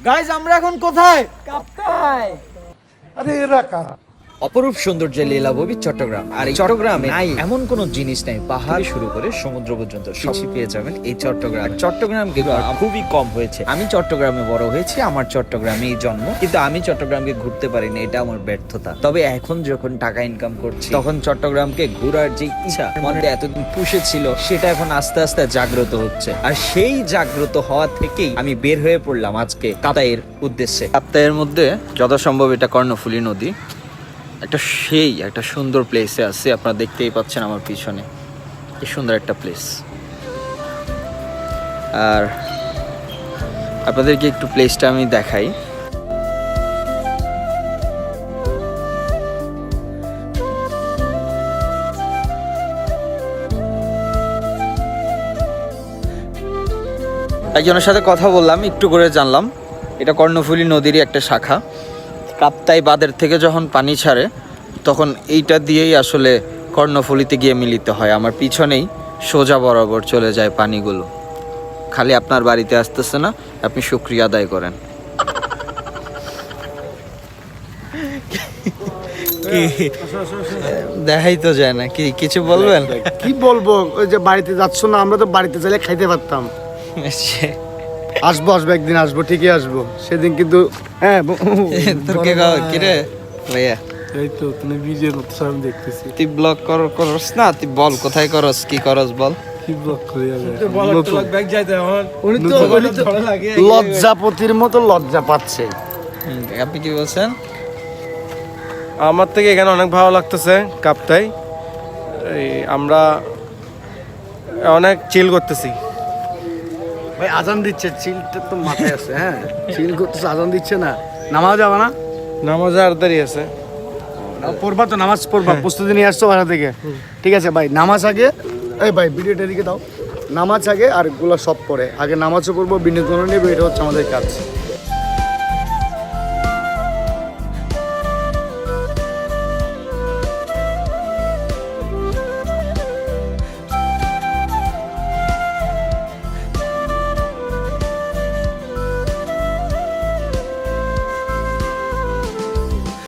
Guys আমরা এখন কোথায়? কাপ্তায় আরে এরা কারা? অপরূপ সৌন্দর্যে লীলাভবী চট্টগ্রাম। আর এই চট্টগ্রামে নাই এমন কোন জিনিস নেই পাহাড় শুরু করে সমুদ্র পর্যন্ত সবই পেয়ে যাবেন এই চট্টগ্রাম। চট্টগ্রাম। চট্টগ্রামকে খুবই কম হয়েছে। আমি চট্টগ্রামে বড় হয়েছি আমার চট্টগ্রামেই জন্ম। কিন্তু আমি চট্টগ্রামকে ঘুরতে পারিনি এটা আমার ব্যর্থতা। তবে এখন যখন টাকা ইনকাম করছি তখন চট্টগ্রামকে ঘোরার যে ইচ্ছা মনে এতদিন পুষে ছিল সেটা এখন আস্তে আস্তে জাগ্রত হচ্ছে। আর সেই জাগ্রত হওয়া থেকেই আমি বের হয়ে পড়লাম আজকে কাতাইয়ের উদ্দেশ্যে। কাপ্তাইয়ের মধ্যে যথাসম্ভব এটা কর্ণফুলী নদী। একটা সেই, একটা সুন্দর প্লেসে আছে, আপনারা দেখতেই পাচ্ছেন আমার পিছনে। কি সুন্দর একটা প্লেস আর আপনাদেরকে একটু প্লেসটা আমি দেখাই। একজনের সাথে কথা বললাম, একটু করে জানলাম। এটা কর্ণফুলী নদীরই একটা শাখা। কাপ্তাই বাঁধের থেকে যখন পানি ছাড়ে তখন এইটা দিয়েই আসলে কর্ণফুলিতে গিয়ে মিলিত হয়। আমার পিছনেই সোজা বরাবর চলে যায় পানিগুলো। খালি আপনার বাড়িতে আসতেছে না আপনি শুক্রিয়া আদায় করেন। দেখাই তো যায় না। কি কিছু বলবেন? কি বলব? ওই যে বাড়িতে যাচ্ছ না আমরা তো বাড়িতে চাইলে খাইতে পারতাম। আসব আসব একদিন আসব ঠিকই আসব। সেদিন কিন্তু হ্যাঁ তোর কে কিরে? ভাইয়া। এই তো তুমি ভিডিও করতেছ আমি দেখতেছি। তুই ব্লগ কর করস না? তুই বল কোথায় করস কি করস বল। লজ্জাপতির মতো লজ্জা পাচ্ছে। আপনি কি বলছেন? আমার থেকে এখানে অনেক ভালো লাগতেছে কাপ্তাই এই আমরা অনেক চিল করতেছি। ভাই আজান দিচ্ছে চিলটা তো মাথায় আছে হ্যাঁ? চিল করতেছে আজান দিচ্ছে না। নামাজ যাবে না? নামাজ আরদারি আছে। পড়বা তো নামাজ পড়বা প্রস্তুতি নিয়ে আসছো বাসা থেকে? ঠিক আছে ভাই নামাজ আগে এই ভাই ভিডিওটা এদিকে দাও। নামাজ আগে আর এগুলো সব পরে। আগে নামাজও পড়ব বিনোদন নেবে এটা হচ্ছে আমাদের কাজ।